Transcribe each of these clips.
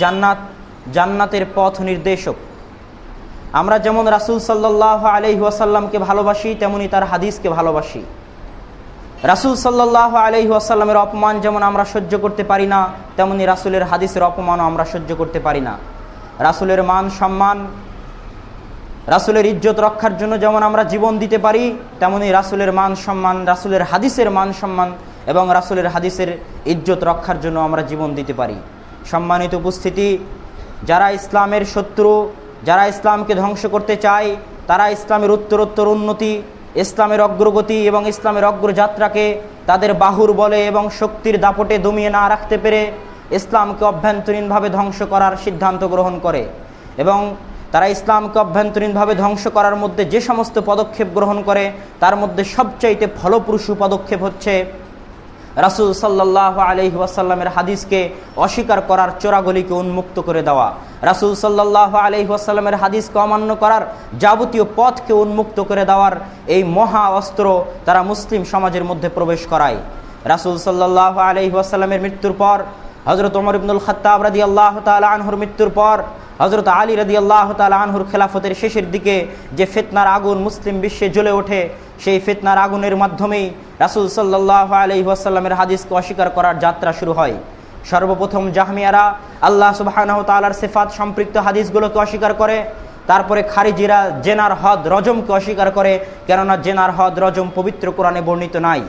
জান্নাত, জান্নাতের পথ নির্দেশক। আমরা যেমন রাসুল সাল্লাহ আলহি ওয়াসাল্লামকে ভালোবাসি, তেমনি তার হাদিসকে ভালোবাসি। রাসুল সাল্লাহ আলহি ওয়াসাল্লামের অপমান যেমন আমরা সহ্য করতে পারি না, তেমনি রাসুলের হাদিসের অপমানও আমরা সহ্য করতে পারি না। রাসুলের মান সম্মান, রাসুলের ইজ্জত রক্ষার জন্য যেমন আমরা জীবন দিতে পারি, তেমনি রাসুলের মান সম্মান, রাসুলের হাদিসের মান সম্মান এবং রাসুলের হাদিসের ইজ্জত রক্ষার জন্য আমরা জীবন দিতে পারি। সম্মানিত উপস্থিতি, যারা ইসলামের শত্রু, যারা ইসলামকে ধ্বংস করতে চায়, তারা ইসলামের উত্তরোত্তর উন্নতি, ইসলামের অগ্রগতি এবং ইসলামের অগ্রযাত্রাকে তাদের বাহুর বলে এবং শক্তির দাপটে দমিয়ে না রাখতে পেরে ইসলামকে অভ্যন্তরীণভাবে ধ্বংস করার সিদ্ধান্ত গ্রহণ করে এবং তারা ইসলামকে অভ্যন্তরীণভাবে ধ্বংস করার মধ্যে যে সমস্ত পদক্ষেপ গ্রহণ করে, তার মধ্যে সবচাইতে ফলপ্রসূ পদক্ষেপ হচ্ছে রাসুল সাল্লাহ আলহি ওয়াসাল্লামের হাদিসকে অস্বীকার করার চোরাগলিকে উন্মুক্ত করে দেওয়া। রাসুল সাল্লাহ আলহি ওয়াসাল্লামের হাদিসকে অমান্য করার যাবতীয় পথকে উন্মুক্ত করে দেওয়ার এই মহা অস্ত্র তারা মুসলিম সমাজের মধ্যে প্রবেশ করায়। রাসুল সাল্লাহ আলহি ওয়াসাল্লামের মৃত্যুর পর হজরত ওমর ইবনুল খত্তাব রাদি আল্লাহ তালা আনহুর মৃত্যুর পর হজরত আলী রাদি আল্লাহ তালা আনহুর খেলাফতের শেষের দিকে যে ফেতনার আগুন মুসলিম বিশ্বে জ্বলে ওঠে, সেই ফেতনার আগুনের মাধ্যমেই রাসুল সাল্লাহ আলহি ওয়াসাল্লামের হাদিসকে অস্বীকার করার যাত্রা শুরু হয়। সর্বপ্রথম জাহমিয়ারা আল্লাহ সুবাহ তালার সেফাত সম্পৃক্ত হাদিসগুলোকে অস্বীকার করে, তারপরে খারিজিরা জেনার হদ রজমকে অস্বীকার করে, কেননা জেনার হদ রজম পবিত্র কোরআনে বর্ণিত নাই।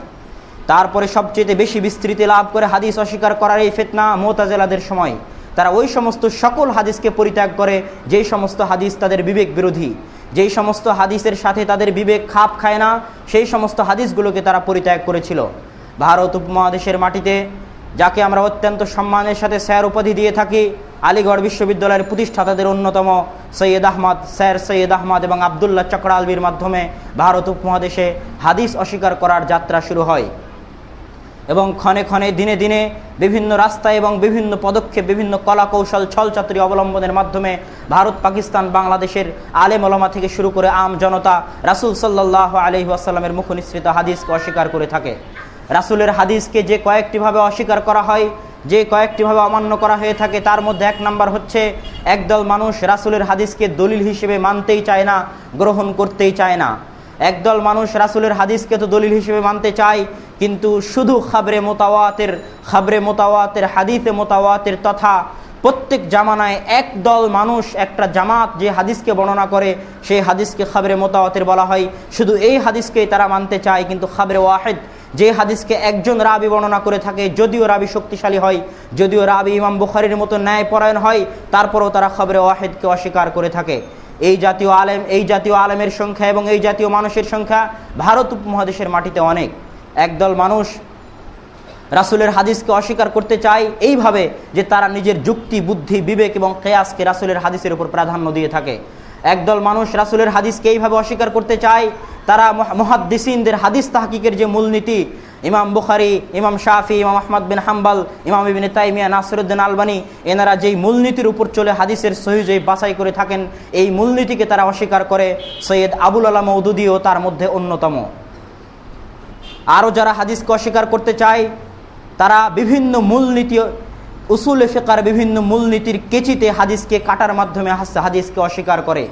তারপরে সবচেয়ে বেশি বিস্তৃতি লাভ করে হাদিস অস্বীকার করার এই ফেতনা মোতাজেলাদের সময়। তারা ওই সমস্ত সকল হাদিসকে পরিত্যাগ করে, যেই সমস্ত হাদিস তাদের বিবেক বিরোধী, যেই সমস্ত হাদিসের সাথে তাদের বিবেক খাপ খায় না, সেই সমস্ত হাদিসগুলোকে তারা পরিত্যাগ করেছিল। ভারত উপমহাদেশের মাটিতে, যাকে আমরা অত্যন্ত সম্মানের সাথে স্যার উপাধি দিয়ে থাকি, আলিগড় বিশ্ববিদ্যালয়ের প্রতিষ্ঠাতাদের অন্যতম সৈয়দ আহমদ, স্যার সৈয়দ আহমদ এবং আবদুল্লাহ চক্র আলবির মাধ্যমে ভারত উপমহাদেশে হাদিস অস্বীকার করার যাত্রা শুরু হয়। এবং ক্ষণে ক্ষণে, দিনে দিনে বিভিন্ন রাস্তায় এবং বিভিন্ন পদক্ষেপ, বিভিন্ন কলা কৌশল ছলচাতুরি অবলম্বনের মাধ্যমে ভারত, পাকিস্তান, বাংলাদেশের আলেম ওলামা থেকে শুরু করে আম জনতা রাসুল সাল্লাহ আলহি আসাল্লামের মুখ নিঃসৃত হাদিসকে অস্বীকার করে থাকে। রাসুলের হাদিসকে যে কয়েকটিভাবে অস্বীকার করা হয়, যে কয়েকটিভাবে অমান্য করা হয়ে থাকে, তার মধ্যে এক নাম্বার হচ্ছে, একদল মানুষ রাসুলের হাদিসকে দলিল হিসেবে মানতেই চায় না, গ্রহণ করতেই চায় না। একদল মানুষ রাসুলের হাদিসকে তো দলিল হিসেবে মানতে চায়, কিন্তু শুধু খাবরে মোতাওয়াতের খাবরে মোতাওয়াতের, হাদিসে মোতাওয়াতের তথা প্রত্যেক জামানায় এক দল মানুষ, একটা জামাত যে হাদিসকে বর্ণনা করে, সেই হাদিসকে খাবরে মোতাওয়াতের বলা হয়। শুধু এই হাদিসকেই তারা মানতে চায়, কিন্তু খাবরে ওয়াহেদ, যে হাদিসকে একজন রাবি বর্ণনা করে থাকে, যদিও রাবি শক্তিশালী হয়, যদিও রাবি ইমাম বুখারির মতো ন্যায় পরায়ণ হয়, তারপরেও তারা খবরে ওয়াহেদকে অস্বীকার করে থাকে। এই জাতীয় আলেম, এই জাতীয় আলেমের সংখ্যা এবং এই জাতীয় মানুষের সংখ্যা ভারত উপমহাদেশের মাটিতে অনেক। একদল মানুষ রাসুলের হাদিসকে অস্বীকার করতে চায় এইভাবে যে তারা নিজের যুক্তি, বুদ্ধি, বিবেক এবং কেয়াসকে রাসুলের হাদিসের উপর প্রাধান্য দিয়ে থাকে। একদল মানুষ রাসুলের হাদিসকে এইভাবে অস্বীকার করতে চায় তারা মহাদ্দিসিনদের হাদিস তাহকিকের যে মূলনীতি, ইমাম বুখারি, ইমাম শাফি, ইমাম আহমদ বিন হাম্বাল, ইমাম ইবিন তাইমিয়া, নাসরুদ্দিন আলবানী, এনারা যেই মূলনীতির উপর চলে হাদিসের সহিজে বাছাই করে থাকেন, এই মূলনীতিকে তারা অস্বীকার করে সৈয়দ আবুল আলাম উদুদিও তার মধ্যে অন্যতম। আরও যারা হাদিসকে অস্বীকার করতে চায়, তারা বিভিন্ন মূলনীতি, উসুল ফেকার বিভিন্ন মূলনীতির কেচিতে হাদিসকে কাটার মাধ্যমে হাদিসকে অস্বীকার করে।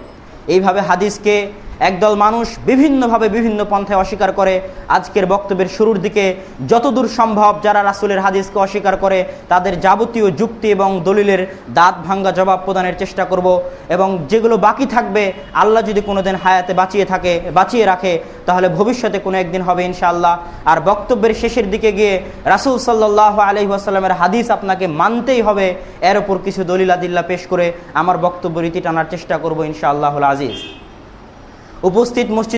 এইভাবে হাদিসকে একদল মানুষ বিভিন্নভাবে বিভিন্ন পন্থায় অস্বীকার করে। আজকের বক্তব্যের শুরুর দিকে যতদূর সম্ভব যারা রাসুলের হাদিসকে অস্বীকার করে, তাদের যাবতীয় যুক্তি এবং দলিলের দাঁত ভাঙ্গা জবাব প্রদানের চেষ্টা করব এবং যেগুলো বাকি থাকবে, আল্লাহ যদি কোনোদিন হায়াতে বাঁচিয়ে থাকে, বাঁচিয়ে রাখে, তাহলে ভবিষ্যতে কোনো একদিন হবে ইনশাআল্লাহ। আর বক্তব্যের শেষের দিকে গিয়ে রাসুল সাল্লাহ আলহি আসাল্লামের হাদিস আপনাকে মানতেই হবে, এর ওপর কিছু দলিল আদিল্লা পেশ করে আমার বক্তব্য রীতি টানার চেষ্টা করব ইনশাআল্লাহ আজিজ। উপস্থিত মসজিদ